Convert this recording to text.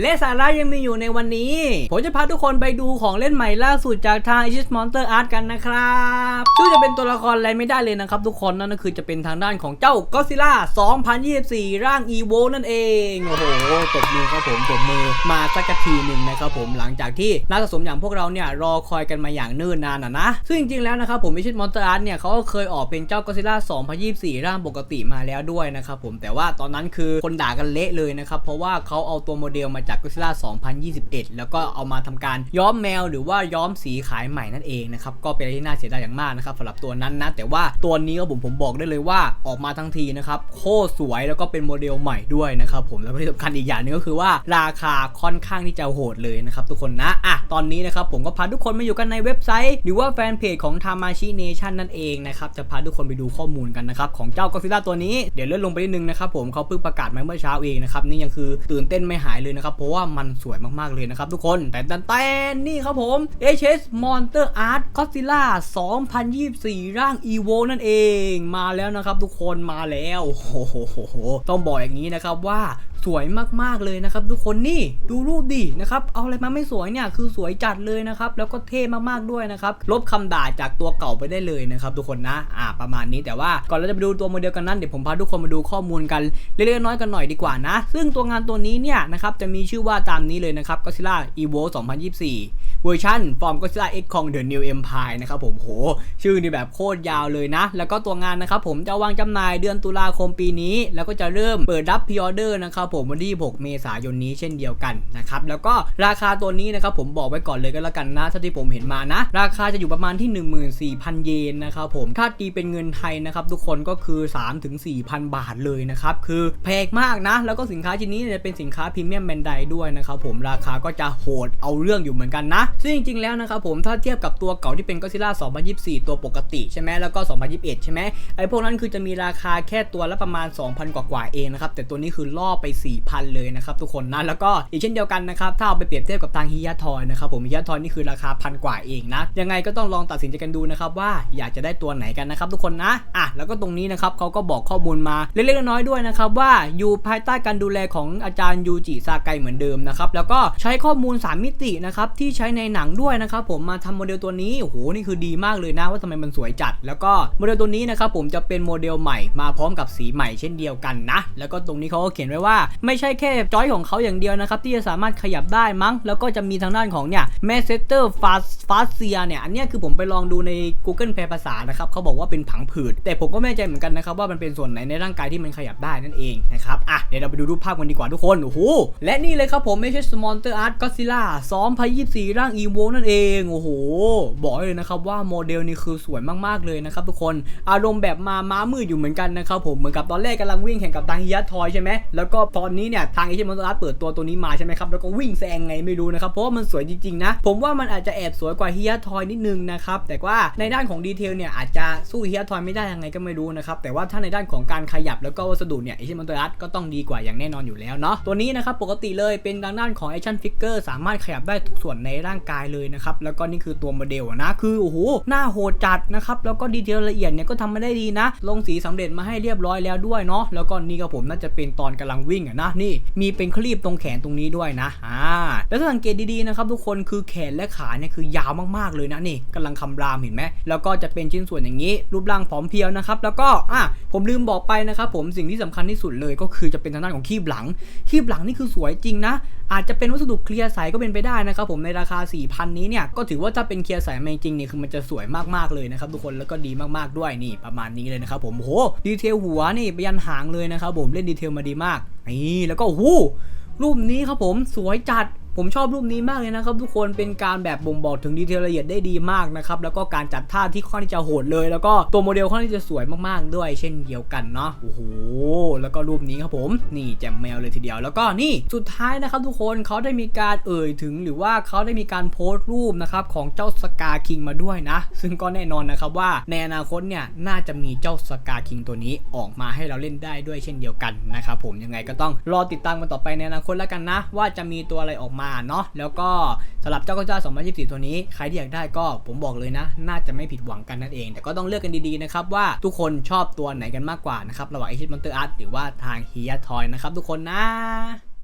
และสาระยังมีอยู่ในวันนี้ ผมจะพาทุกคนไปดูของเล่นใหม่ล่าสุดจากทาง i s h i s Monster Art กันนะครับซึ่งจะเป็นตัวละครอะไรไม่ได้เลยนะครับทุกคนนั่นก็คือจะเป็นทางด้านของเจ้า Godzilla 2024 ร่าง EVO นั่นเอง โอ้โหตบมือครับผมตบมือมาสักทีหนึ่งนะครับผมหลังจากที่นักสะสมอย่างพวกเราเนี่ยรอคอยกันมาอย่างเนิ่นนานอะนะซึ่งจริงๆแล้วนะครับผม i s h i s Monster Art เนี่ยเขาก็เคยออกเป็นเจ้า Godzilla 2024 ร่างปกติมาแล้วด้วยนะครับผมแต่ว่าตอนนั้นคือคนด่ากันเละเลยนะครับเพราะว่าเขาเอาตัวโมเดลมาจาก Godzilla 2021 แล้วก็เอามาทำการย้อมแมวหรือว่าย้อมสีขายใหม่นั่นเองนะครับก็เป็นอะไรที่น่าเสียดายอย่างมากนะครับสำหรับตัวนั้นนะแต่ว่าตัวนี้ก็ผมผมบอกได้เลยว่าออกมาทั้งทีนะครับโคตรสวยแล้วก็เป็นโมเดลใหม่ด้วยนะครับผมแล้วก็ที่สำคัญอีกอย่างหนึงก็คือว่าราคาค่อนข้างที่จะโหดเลยนะครับทุกคนนะอะตอนนี้นะครับผมก็พาทุกคนมาอยู่กันในเว็บไซต์ หรือว่าแฟนเพจของ Tamashi Nation นั่นเองนะครับจะพาทุกคนไปดูข้อมูลกันนะครับของเจ้าก็ซิล่าตัวนี้เดี๋ยวเลื่อนลงไปนิดนึงนะครับผมเขาเพิ่งประกาศมาเมื่อเช้าเองนะครับนี่ยังคือตื่นเต้นไม่หายเลยนะครับเพราะว่ามันสวยมากๆเลยนะครับทุกคนแต่แต่แตนี่ครับผม HS Monster Art Godzilla 2024 ร่าง EVO นั่นเอง มาแล้วนะครับทุกคนมาแล้วโอ้โหต้องบอกอย่างนี้นะครับว่าสวยมากๆเลยนะครับ ทุกคนนี่ดูรูปดินะครับเอาอะไรมาไม่สวยเนี่ยคือสวยจัดเลยนะครับแล้วก็เท่มากๆด้วยนะครับลบคำด่าจากตัวเก่าไปได้เลยนะครับทุกคนนะอ่าประมาณนี้แต่ว่าก่อนเราจะไปดูตัวโมเดลกันนั้นเดี๋ยวผมพาทุกคนมาดูข้อมูลกันเล็กๆน้อยๆกันหน่อยดีกว่านะ ซึ่งตัวงานตัวนี้เนี่ยนะครับจะมีชื่อว่าตามนี้เลยนะครับ Godzilla Evo 2024 เวอร์ชัน From Godzilla X Kong The New Empire นะครับผมโห ชื่อนี่แบบโคตรยาวเลยนะ แล้วก็ตัวงานนะครับผมจะวางจำหน่ายเดือนตุลาคมปีนี้ แล้วก็จะเริ่มเปิดรับพ r ออเดอร์นะครับผมวันที่ 6 เมษายนนี้เช่นเดียวกันนะครับแล้วก็ราคาตัวนี้นะครับผมบอกไว้ก่อนเลยก็แล้วกันนะเท่าที่ผมเห็นมานะ ราคาจะอยู่ประมาณที่ 14,000 เยนนะครับผมถ้าตีเป็นเงินไทยนะครับทุกคนก็คือ 3-4,000 บาทเลยนะครับคือแพงมากนะ แล้วก็สินค้าชิ้นนี้จะเป็นสินค้าพรีเมียมแบรนด์ใดด้วยนะครับผมราคาก็จะโหดเอาเรื่องอยู่เหมือนกันนะซึ่งจริงๆแล้วนะครับผมถ้าเทียบกับตัวเก่าที่เป็นก็ซิล่า2024 ตัวปกติใช่ไหมแล้วก็ 2021 ใช่ไหมไอพวกนั้นคือจะมีราคาแค่ตัวละประมาณ 2,000 กว่าๆเองนะครับแต่ตัวนี้คือล่อไป 4,000 เลยนะครับทุกคนนะแล้วก็อีกเช่นเดียวกันนะครับถ้าเอาไปเปรียบเทียบกับทางฮิยาทอยนะครับผมฮิยาทอยนี่คือราคาพันกว่าเองนะยังไงก็ต้องลองตัดสินใจกันดูนะครับว่าอยากจะได้ตัวไหนกันนะครับทุกคนนะอะแล้วก็ตรงนี้นะครับเขาก็บอกข้อมูลมาเล็กๆน้อยๆด้วยนะครับว่าอยู่ภายใต้การดูแลของอาจารย์ยูจิซาไกเหมือนเดิมนะครับแล้วก็ใช้ข้อมูล 3 มิตินะครับที่ใช้ในหนังด้วยนะครับผมมาทำโมเดลตัวนี้โอ้โหนี่คือดีมากเลยนะว่าทำไมมันสวยจัด แล้วก็โมเดลตัวนี้นะครับผมจะเป็นโมเดลใหม่มาพร้อมกับสีใหม่เช่นเดียวกันนะ แล้วก็ตรงนี้เขาก็เขียนไว้ว่าไม่ใช่แค่จอยของเขาอย่างเดียวนะครับที่จะสามารถขยับได้มั้ง แล้วก็จะมีทางด้านของเนี่ยแมสเซเตอร์ฟาสฟาเซียเนี่ยอันนี้คือผมไปลองดูใน Google แปลภาษานะครับเขาบอกว่าเป็นผังผืดแต่ผมก็ไม่แน่ใจเหมือนกันนะครับว่ามันเป็นส่วนไหนในร่างกายที่มันขยับได้นั่นเองนะครับอะเดี๋ยวเราไปดูรูปภาพกันดีกว่าทุกคนโอ้โหและนี่เลยครับผมไม่ใช่ Monster Art Godzilla 2024ร่าาง EVO นั่นเองโอ้โห บอกเลยนะครับว่าโมเดลนี้คือสวยมากๆเลยนะครับทุกคนอารมณ์แบบมาม้ามืดอยู่เหมือนกันนะครับผมเหมือนกับตอนแรกกำลังวิ่งแข่งกับทางฮิยาทอยใช่ไหมแล้วก็ตอนนี้เนี่ยทางเอชียมอนสตาร์เปิดตัวตัวนี้มาใช่ไหมครับแล้วก็วิ่งแซงไงไม่รู้นะครับเพราะว่ามันสวยจริงๆนะผมว่ามันอาจจะแอบสวยกว่าฮิยาทอยนิดนึงนะครับแต่ว่าในด้านของดีเทลเนี่ยอาจจะสู้ฮิยาทอยไม่ได้ยังไงก็ไม่รู้นะครับแต่ว่าถ้าในด้านของการขยับแล้วก็วัสดุเนี่ยเอชียมอนสตาร์ก็ต้องดีกว่าอย่างแน่นอนอยู่แล้วเนาะตัวนี้นะครับปกติเลยเป็นทางด้านของแอคชั่นฟิกเกอร์สามารถขยับได้ทุกส่วนในร่างกายเลยนะครับ แล้วก็นี่คือตัวโมเดลนะ คือโอ้โหหน้าโหดจัดนะครับ แล้วก็ดีเทลละเอียดเนี่ยก็ทำมาได้ดีนะ ลงสีสำเร็จมาให้เรียบร้อยแล้วด้วยเนาะ แล้วก็นี่ก็ผมน่าจะเป็นตอนกำลังวิ่งอะนะ นี่มีเป็นคลีบตรงแขนตรงนี้ด้วยนะ อ่า แล้วถ้าสังเกตดีๆนะครับทุกคน คือแขนและขาเนี่ยคือยาวมากๆเลยนะนี่กำลังคำรามเห็นไหม แล้วก็จะเป็นชิ้นส่วนอย่างนี้ รูปร่างผอมเพรียวนะครับ แล้วก็อะผมลืมบอกไปนะครับผมสิ่งที่สำคัญที่สุดเลยก็คือจะเป็นทางด้านของคีบหลัง คีบหลังนี่คือสวยจริงนะ อาจจะเป็นวัสดุเคลียร์ใสก็เป็นไปได้นะครับผมในราคา4,000 นี้เนี่ย ก็ถือว่าถ้าเป็นเคลียร์สายเมงจริงเนี่ยคือมันจะสวยมากๆเลยนะครับทุกคนแล้วก็ดีมากๆด้วยนี่ประมาณนี้เลยนะครับผมโหดีเทลหัวนี่ไปยันหางเลยนะครับผมเล่นดีเทลมาดีมากนี่แล้วก็หูรูปนี้ครับผมสวยจัด ผมชอบรูปนี้มากเลยนะครับทุกคนเป็นการแบบบ่งบอกถึงดีเทลละเอียดได้ดีมากนะครับแล้วก็การจัดท่าที่ค่อนข้างที่จะโหดเลย แล้วก็ตัวโมเดลค่อนข้างที่จะสวยมากๆด้วย เช่นเดียวกันเนาะโอ้โหแล้วก็รูปนี้ครับผมนี่แจมแมวเลยทีเดียวแล้วก็นี่สุดท้ายนะครับทุกคนเขาได้มีการเอ่ยถึงหรือว่าเขาได้มีการโพสต์รูปนะครับของเจ้าสกาคิงมาด้วยนะ ซึ่งก็แน่นอนนะครับว่าในอนาคตเนี่ยน่าจะมีเจ้าสกาคิงตัวนี้ออกมาให้เราเล่นได้ด้วยเช่นเดียวกันนะครับผมยังไงก็ต้องรอติดตามกันต่อไปในอนาคตแล้วกันนะ ว่าจะมีตัวอะไรออกมาเนาะแล้วก็สำหรับเจ้าก็เจ้า2024 ตัวนี้ใครที่อยากได้ก็ผมบอกเลยนะ น่าจะไม่ผิดหวังกันนั่นเอง แต่ก็ต้องเลือกกันดีๆนะครับว่าทุกคนชอบตัวไหนกันมากกว่านะครับระหว่างไอชิมอนเตอร์อาร์ตหรือว่าทางเฮียทอยนะครับทุกคนนะ